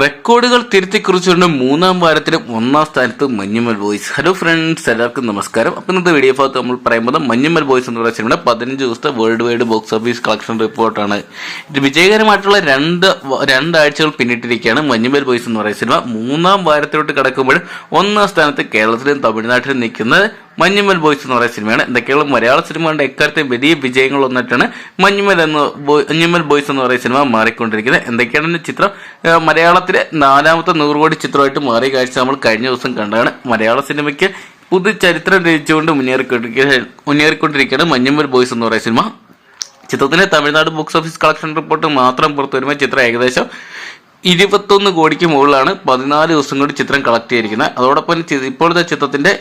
റെക്കോർഡുകൾ തിരുത്തി കുറിച്ചുകൊണ്ട് മൂന്നാം വാരത്തിലും ഒന്നാം സ്ഥാനത്ത് മഞ്ഞുമൽ ബോയ്സ് ഹലോ ഫ്രണ്ട്സ് എല്ലാവർക്കും നമസ്കാരം. അപ്പം ഇന്നത്തെ വീഡിയോ ഭാഗത്ത് നമ്മൾ പറയുമ്പോൾ മഞ്ഞുമൽ ബോയ്സ് എന്ന് പറയുന്ന സിനിമയുടെ പതിനഞ്ച് ദിവസത്തെ world wide box office collection റിപ്പോർട്ടാണ് ഇത് വിജയകരമായിട്ടുള്ള രണ്ട് രണ്ടാഴ്ചകൾ പിന്നിട്ടിരിക്കുകയാണ് മഞ്ഞുമൽ ബോയ്സ് എന്ന് പറയുന്ന സിനിമ. മൂന്നാം വാരത്തിലോട്ട് കടക്കുമ്പോൾ ഒന്നാം സ്ഥാനത്ത് കേരളത്തിലും തമിഴ്നാട്ടിലും നിൽക്കുന്നത് മഞ്ഞുമൽ ബോയ്സ് എന്ന് പറയുന്ന സിനിമയാണ്. എന്തൊക്കെയുള്ള മലയാള സിനിമകളുടെ എക്കാലത്തെ വലിയ വിജയങ്ങൾ ഒന്നിട്ടാണ് മഞ്ഞുമൽ എന്ന് മഞ്ഞുമൽ ബോയ്സ് എന്ന് പറയുന്ന സിനിമ മാറിക്കൊണ്ടിരിക്കുന്നത്. എന്തൊക്കെയാണ് ചിത്രം? മലയാളത്തിലെ നാലാമത്തെ നൂറ് കോടി ചിത്രമായിട്ട് മാറിയ കാഴ്ച നമ്മൾ കഴിഞ്ഞ ദിവസം കണ്ടതാണ് മലയാള സിനിമയ്ക്ക് പുതു ചരിത്രം രചിച്ചുകൊണ്ട് മുന്നേറിക്കൊണ്ടിരിക്കുക മുന്നേറിക്കൊണ്ടിരിക്കുകയാണ് മഞ്ഞുമൽ ബോയ്സ് എന്ന് പറയുന്ന സിനിമ. ചിത്രത്തിന്റെ Tamil Nadu box office collection report മാത്രം പുറത്തു വരുമ്പോൾ ചിത്രം ഏകദേശം ഇരുപത്തൊന്ന് കോടിക്ക് മുകളിലാണ് പതിനാല് ദിവസം കൊണ്ട് ചിത്രം കളക്ട് ചെയ്തിരിക്കുന്നത്. അതോടൊപ്പം ഇപ്പോഴത്തെ ചിത്രത്തിന്റെ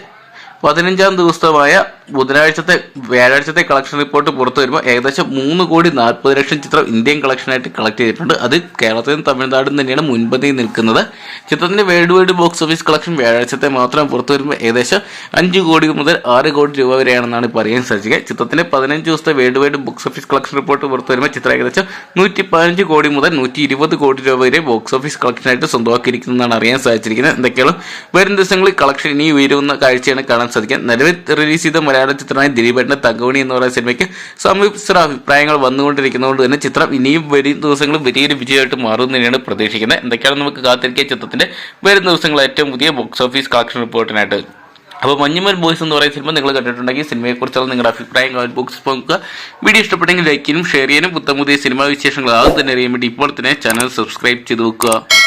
പതിനഞ്ചാം ദിവസമായ ബുധനാഴ്ചത്തെ വ്യാഴാഴ്ചത്തെ കളക്ഷൻ റിപ്പോർട്ട് പുറത്തു വരുമ്പോൾ ഏകദേശം മൂന്ന് കോടി നാൽപ്പത് ലക്ഷം ചിത്രം ഇന്ത്യൻ കളക്ഷനായിട്ട് കളക്ട് ചെയ്തിട്ടുണ്ട്. അത് കേരളത്തിലും തമിഴ്നാടും തന്നെയാണ് മുൻപന്തിയിൽ നിൽക്കുന്നത്. ചിത്രത്തിന്റെ world wide box office collection വ്യാഴാഴ്ചത്തെ മാത്രം പുറത്തു വരുമ്പോൾ ഏകദേശം അഞ്ച് കോടി മുതൽ ആറ് കോടി രൂപ വരെയാണെന്നാണ് പറയാൻ സാധിക്കുക ചിത്രത്തിന്റെ പതിനഞ്ച് ദിവസത്തെ world wide box office collection report പുറത്തു വരുമ്പോൾ ചിത്രം ഏകദേശം നൂറ്റി പതിനഞ്ച് കോടി മുതൽ നൂറ്റി ഇരുപത് കോടി രൂപ വരെ ബോക്സ് ഓഫീസ് കളക്ഷനായിട്ട് സ്വന്തമാക്കിയിരിക്കുന്നതാണ് അറിയാൻ സാധിച്ചിരിക്കുന്നത്. എന്തൊക്കെയാണ് വരും ദിവസങ്ങളിൽ കളക്ഷൻ ഇനി ഉയരുന്ന കാഴ്ചയാണ് കാണാൻ സാധിക്കുക. നിലവിൽ റിലീസ് ചെയ്ത മലയാള ചിത്രമായ ദിലീപേട്ടന്റെ തങ്കമണി എന്ന് പറയുന്ന സിനിമയ്ക്ക് സമ്മിശ്ര അഭിപ്രായങ്ങൾ വന്നുകൊണ്ടിരിക്കുന്നതുകൊണ്ട് തന്നെ ചിത്രം ഇനിയും വരും ദിവസങ്ങളും വലിയൊരു വിജയമായിട്ട് മാറും തന്നെയാണ് പ്രതീക്ഷിക്കുന്നത്. എന്തൊക്കെയാണ് നമുക്ക് കാത്തിരിക്കുക ചിത്രത്തിന്റെ വരും ദിവസങ്ങൾ ഏറ്റവും പുതിയ ബോക്സ് ഓഫീസ് കളക്ഷൻ റിപ്പോർട്ടിനായിട്ട് അപ്പോൾ മഞ്ഞുമൽ ബോയ്സ് എന്ന് പറയുന്ന സിനിമ നിങ്ങൾ കണ്ടിട്ടുണ്ടെങ്കിൽ സിനിമയെക്കുറിച്ചുള്ള നിങ്ങളുടെ അഭിപ്രായം കമന്റ് ബോക്സ് പോകുക വീഡിയോ ഇഷ്ടപ്പെട്ടെങ്കിൽ ലൈക്കിനും ഷെയർ ചെയ്യാനും പുത്തം പുതിയ സിനിമാ വിശേഷങ്ങൾ ആദ്യം തന്നെ അറിയാൻ വേണ്ടി ഇപ്പോൾ തന്നെ ചാനൽ സബ്സ്ക്രൈബ് ചെയ്ത് വെക്കുക.